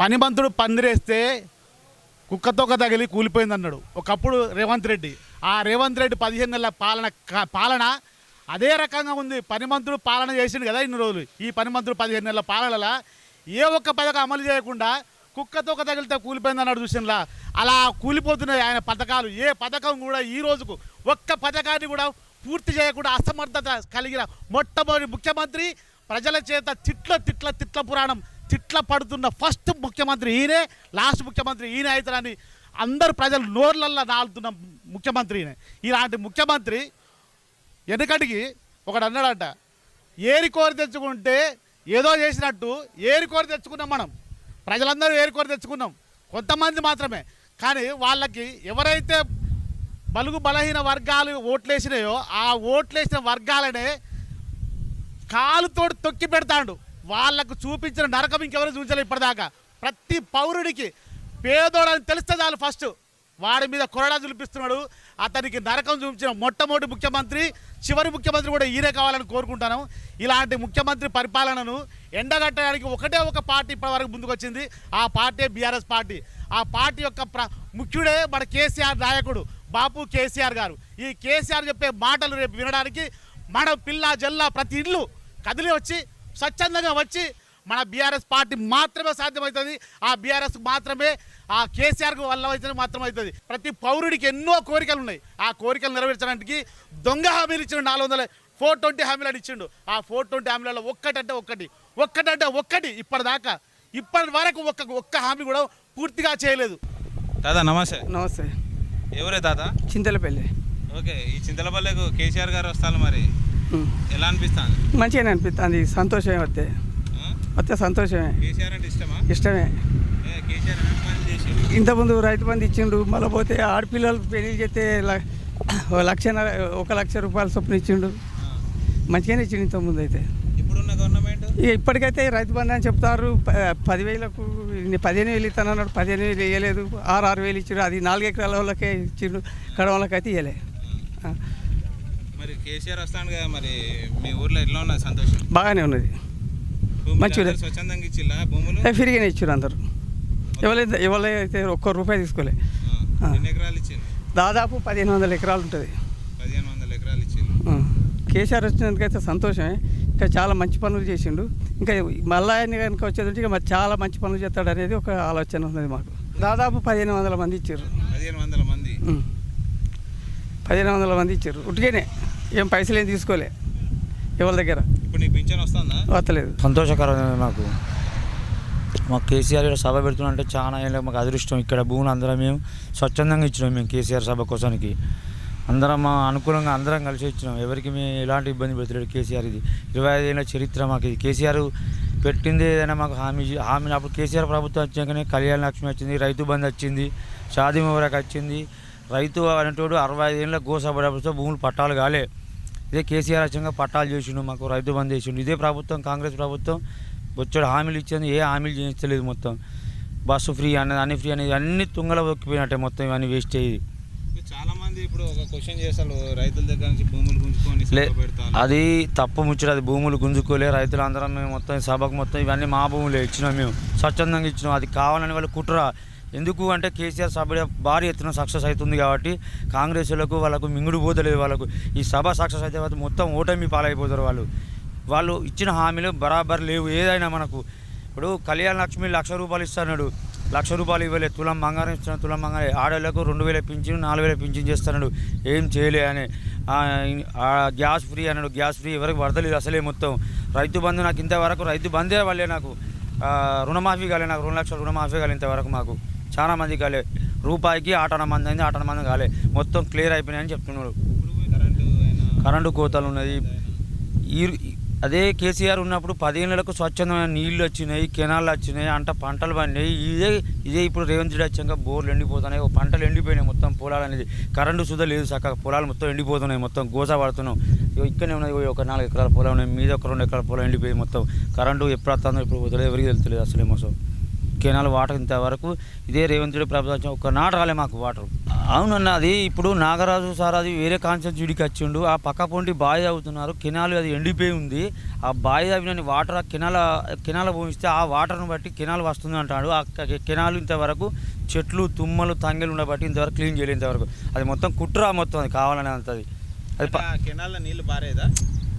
పనిమంతుడు పందిరేస్తే కుక్కతోక తగిలి కూలిపోయింది అన్నాడు ఒకప్పుడు రేవంత్ రెడ్డి. ఆ రేవంత్ రెడ్డి పదిహేను నెలల పాలన క- పాలన అదే రకంగా ఉంది. పనిమంతుడు పాలన చేసిండు కదా ఇన్ని రోజులు. ఈ పనిమంతుడు పదిహేను నెలల పాలనలా ఏ ఒక్క పథకం అమలు చేయకుండా కుక్కతోక తగిలితే కూలిపోయింది అన్నాడు చూసినలా? అలా కూలిపోతున్నాయి ఆయన పథకాలు. ఏ పథకం కూడా ఈ రోజుకు ఒక్క పథకాన్ని కూడా పూర్తి చేయకుండా అసమర్థత కలిగిన మొట్టమొదటి ముఖ్యమంత్రి ప్రజల చేత తిట్ల తిట్ల తిట్ల పురాణం తిట్ల పడుతున్న ఫస్ట్ ముఖ్యమంత్రి ఈయనే లాస్ట్ ముఖ్యమంత్రి ఈయన అవుతారని అందరు ప్రజలు నోర్లల్లో నాలుతున్న ముఖ్యమంత్రి ఈయనే. ఇలాంటి ముఖ్యమంత్రి వెనకటికి ఒకడు అన్నాడట ఏరి కోరి తెచ్చుకుంటే ఏదో చేసినట్టు ఏరి కోరి తెచ్చుకున్నాం మనం. ప్రజలందరూ ఏరి కోరి తెచ్చుకున్నాం. కొంతమంది మాత్రమే. కానీ వాళ్ళకి ఎవరైతే బలుగు బలహీన వర్గాలు ఓట్లేసినాయో ఆ ఓట్లేసిన వర్గాలనే కాలుతోటి తొక్కి పెడతాడు. వాళ్ళకు చూపించిన నరకం ఇంకెవరు చూపించలేదు ఇప్పటిదాకా. ప్రతి పౌరుడికి పేదోడని తెలిస్తే చాలు ఫస్ట్. వాడి మీద కొరడా చూపిస్తున్నాడు. అతనికి నరకం చూపించిన మొట్టమొదటి ముఖ్యమంత్రి చివరి ముఖ్యమంత్రి కూడా ఈయనే కావాలని కోరుకుంటాను. ఇలాంటి ముఖ్యమంత్రి పరిపాలనను ఎండగట్టడానికి ఒకటే ఒక పార్టీ ఇప్పటివరకు ముందుకొచ్చింది. ఆ పార్టీ బీఆర్ఎస్ పార్టీ. ఆ పార్టీ యొక్క ప్ర ముఖ్యుడే మన కేసీఆర్ నాయకుడు బాపు కేసీఆర్ గారు. ఈ కేసీఆర్ చెప్పే మాటలు రేపు వినడానికి మన పిల్ల జల్ల ప్రతి ఇల్లు కదిలి వచ్చి స్వచ్ఛందంగా వచ్చి మన బీఆర్ఎస్ పార్టీ మాత్రమే సాధ్యమవుతుంది. ఆ బీఆర్ఎస్ మాత్రమే ఆ కేసీఆర్కు వల్ల అయితే మాత్రం అవుతుంది ప్రతి పౌరుడికి ఎన్నో కోరికలు ఉన్నాయి. ఆ కోరికలు నెరవేర్చడానికి దొంగ హామీలు ఇచ్చిండు నాలుగు వందల ఫోర్ ట్వంటీ హామీలు అని ఇచ్చిండు. ఆ ఫోర్ ట్వంటీ హామీలలో ఒక్కటంటే ఒక్కటి. ఒక్కటంటే ఒక్కటి ఇప్పటిదాకా. ఇప్పటి వరకు ఒక్క ఒక్క హామీ కూడా పూర్తిగా చేయలేదు. తాత నమస్తే. నమస్తే. ఎవరే తాత? చింతలపల్లి. ఓకే ఈ చింతలపల్లెకు కేసీఆర్ గారు వస్తారు మరి. ఎలా అనిపిస్తుంది? మంచిగానే అనిపిస్తుంది. సంతోషమే వస్తే వస్తే సంతోషమే. ఇష్టమా? ఇంతకుముందు రైతు బంధు ఇచ్చిండు మళ్ళీ పోతే ఆడపిల్లలకు పెళ్ళి చేస్తే లక్ష ఒక లక్ష రూపాయల చొప్పున ఇచ్చిండు. మంచిగానే ఇచ్చిండు ఇంతకుముందు అయితే. ఇప్పుడున్న గవర్నమెంట్? ఇక ఇప్పటికైతే రైతు బంధు అని చెప్తారు పదివేలకు పదిహేను వేలు ఇస్తాను అన్నాడు పదిహేను వేలు ఇవ్వలేదు ఆరు ఆరు వేలు ఇచ్చిండు అది నాలుగు ఎకరాల వాళ్ళకే ఇచ్చిండు కడ వాళ్ళకైతే ఇవ్వలే. మరి కేసీఆర్ వస్తాడు కదా మరి మీ ఊర్లో ఎట్లా ఉన్నది సంతోషం? బాగానే ఉన్నది. మంచిగా అందరూ స్వచ్ఛందంగా ఇచ్చిల్లా భూములు? ఫ్రీగానే ఇచ్చారు అందరు. ఎవరైతే ఎవరైతే ఒక్క రూపాయి తీసుకోలే. ఎన్ని ఎకరాలు ఇచ్చిండు దాదాపు పదిహేను వందల ఎకరాలు ఉంటుంది. పదిహేను వందల ఎకరాలు ఇచ్చిండు ఆ. కేసీఆర్ వచ్చినందుకైతే సంతోషమే. ఇంకా చాలా మంచి పనులు చేసిండు. ఇంకా మళ్ళా ఆయన కనుక వచ్చేదంటే ఇక మరి చాలా మంచి పనులు చేస్తాడు అనేది ఒక ఆలోచన ఉన్నది మాకు. దాదాపు పదిహేను వందల మంది ఇచ్చారు పదిహేను వందల మంది. పదిహేను వందల మంది ఇచ్చారు ఉట్టిగానే. ఏం పైసలు ఏం తీసుకోలే ఎవరి దగ్గర? ఇప్పుడు నీకు పింఛన్ వస్తుందా? వస్తలేదు. సంతోషకరమైన మాకు మాకు కేసీఆర్ ఇక్కడ సభ పెడుతున్నంటే చాలా ఏళ్ళ మాకు అదృష్టం. ఇక్కడ భూములు అందరం మేము స్వచ్ఛందంగా ఇచ్చినాం మేము కేసీఆర్ సభ కోసానికి. అందరం మా అనుకూలంగా అందరం కలిసి ఇచ్చినాం. ఎవరికి మేము ఎలాంటి ఇబ్బంది పెడతలేడు కేసీఆర్ ఇది. ఇరవై ఐదు ఏళ్ళ చరిత్ర మాకు ఇది. కేసీఆర్ పెట్టింది ఏదైనా మాకు హామీ హామీ అప్పుడు కేసీఆర్ ప్రభుత్వం వచ్చాకనే కళ్యాణ లక్ష్మి వచ్చింది రైతు బంధు వచ్చింది షాదీ ముబారక్ వచ్చింది రైతు అనేటోడు అరవై ఐదు ఏళ్ళ గోసపడేప్పుడు భూములు పట్టాలు కాలే. ఇదే కేసీఆర్ వచ్చాక పట్టాలు చేసిండు మాకు రైతు బంద్ చేసిండు. ఇదే ప్రభుత్వం కాంగ్రెస్ ప్రభుత్వం. వచ్చాడు హామీలు ఇచ్చింది ఏ హామీలు చేయించలేదు మొత్తం. బస్సు ఫ్రీ అనేది అన్ని ఫ్రీ అనేది అన్ని తుంగలో దొక్కిపోయినట్టే మొత్తం ఇవన్నీ వేస్ట్ అయ్యేది. ఇప్పుడు చాలా మంది ఇప్పుడు ఒక క్వశ్చన్ చేస్తారు రైతుల దగ్గర నుంచి భూములు గుంజుకొని అది తప్పు ముచ్చట అది భూములు గుంజుకోలే రైతులు అందరం మేము మొత్తం సభకు మొత్తం ఇవన్నీ మా భూములే ఇచ్చినాం మేము. స్వచ్ఛందంగా ఇచ్చినాం అది కావాలని వాళ్ళు కుట్ర. ఎందుకు అంటే కేసీఆర్ సభ భారీ ఎత్తున సక్సెస్ అవుతుంది కాబట్టి కాంగ్రెస్లకు వాళ్ళకు మింగుడు పోతలేదు వాళ్ళకు. ఈ సభ సక్సెస్ అయితే మొత్తం ఓటమి పాలైపోతారు వాళ్ళు. వాళ్ళు ఇచ్చిన హామీలు బరాబర్ లేవు. ఏదైనా మనకు ఇప్పుడు కళ్యాణ లక్ష్మి లక్ష రూపాయలు ఇస్తున్నాడు. లక్ష రూపాయలు ఇవ్వలేదు తులం బంగారం ఇస్తున్నాడు తులం బంగారం ఆడవాళ్ళకు రెండు వేల పింఛను నాలుగు వేల పింఛన్ చేస్తున్నాడు. ఏం చేయలే అని. ఆ, గ్యాస్ ఫ్రీ అన్నాడు. గ్యాస్ ఫ్రీ ఎవరికి వరదలేదు అసలే మొత్తం. రైతు బంధు నాకు ఇంతవరకు రైతు బంధే వాళ్ళే నాకు. రుణమాఫీ కాలే నాకు. రెండు లక్షల రుణమాఫీ కాలే ఇంతవరకు మాకు. చాలా మంది కాలే. రూపాయికి ఆటన మంది అయింది ఆటన మంది కాలే. మొత్తం క్లియర్ అయిపోయినాయని చెప్తున్నారు కరెంటు కోతలు ఉన్నది. ఈ అదే కేసీఆర్ ఉన్నప్పుడు పదిహేనులకు స్వచ్ఛమైన నీళ్ళు వచ్చినాయి కెనాలు వచ్చినాయి అంట పంటలు పండినాయి. ఇదే ఇదే ఇప్పుడు రేవంత్ రెడ్డి వచ్చాక బోర్లు ఎండిపోతున్నాయి. ఓ పంటలు ఎండిపోయినాయి మొత్తం పొలాలు అనేది. కరెంటు సుధా లేదు చక్కగా. పొలాలు మొత్తం ఎండిపోతున్నాయి మొత్తం గోస పడుతున్నాం. ఇక్కడనే ఉన్నది ఒక నాలుగు ఎకరాల పొలం ఉన్నాయి. మీద ఒక రెండు ఎకరాల పొలం ఎండిపోయి మొత్తం. కరెంటు ఎప్పుడు వస్తుందో ఎప్పుడు పోతుందో ఎవరికి తెలుస్తలేదు అసలు మోసం కెనాల్ వాటర్ ఇంతవరకు ఇదే రేవంత్ రెడ్డి ప్రభుత్వం ఒక్క నాట రాలే మాకు వాటర్. అవునన్న అది ఇప్పుడు నాగరాజు సార్ అది వేరే కాన్సెప్ట్ జుడికి వచ్చిండు. ఆ పక్క పొంటి బావి అవుతున్నారు కెనాల్ అది ఎండిపోయి ఉంది. ఆ బావి అవినని వాటర్ ఆ కెనాల కెనాల పోయిస్తే ఆ వాటర్ను బట్టి కెనాల్ వస్తుంది అంటాడు. ఆ కెనాల్ ఇంతవరకు చెట్లు తుమ్మలు తంగెలు ఉండబట్టి ఇంతవరకు క్లీన్ చేయలేదు ఇంతవరకు. అది మొత్తం కుట్ర మొత్తం అది కావాలనే అంతది. అది కెనాల్లో నీళ్ళు పారేదా?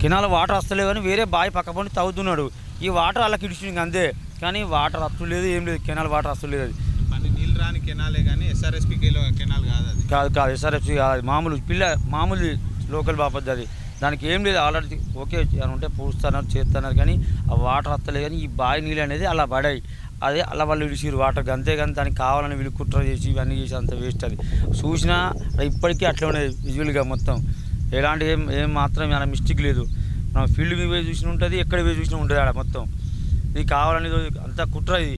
కెనాల్ వాటర్ వస్తలేవు కానీ వేరే బావి పక్క పొంటి తవ్వుతున్నాడు. ఈ వాటర్ అలా కిడిచింది అంతే. కానీ వాటర్ వస్తలేదు ఏం లేదు. కెనాల్ వాటర్ వస్తలేదు అది. మన నీళ్ళు రాని కెనాలే కానీ ఎస్ఆర్ఎస్పికిలో కెనాల్ కాదు అది. కాదు కాదు ఎస్ఆర్ఎఫ్సి కాదు మామూలు పిల్ల మామూలు లోకల్ బాపద్ది అది. దానికి ఏం లేదు ఆల్రెడీ ఓకే అని ఉంటే పూస్తున్నారు చేస్తున్నారు కానీ ఆ వాటర్ వస్తలేదు కానీ ఈ బావి నీళ్ళు అనేది అలా పడాయి. అదే అలా వాళ్ళు విడిచిరు వాటర్ అంతేగాని దానికి కావాలని వీళ్ళు కుట్ర చేసి ఇవన్నీ చేసి అంత వేస్ట్ అది. చూసినా ఇప్పటికీ అట్లా ఉన్నది విజువల్గా మొత్తం. ఎలాంటి ఏం ఏం మాత్రం ఏమైనా మిస్టేక్ లేదు. మనం ఫీల్డ్ మీద పోయి చూసిన ఉంటుంది ఎక్కడ పోయి చూసినా ఉంటుంది ఆడ మొత్తం. ఇది కావాలని అంత కుట్ర ఇది.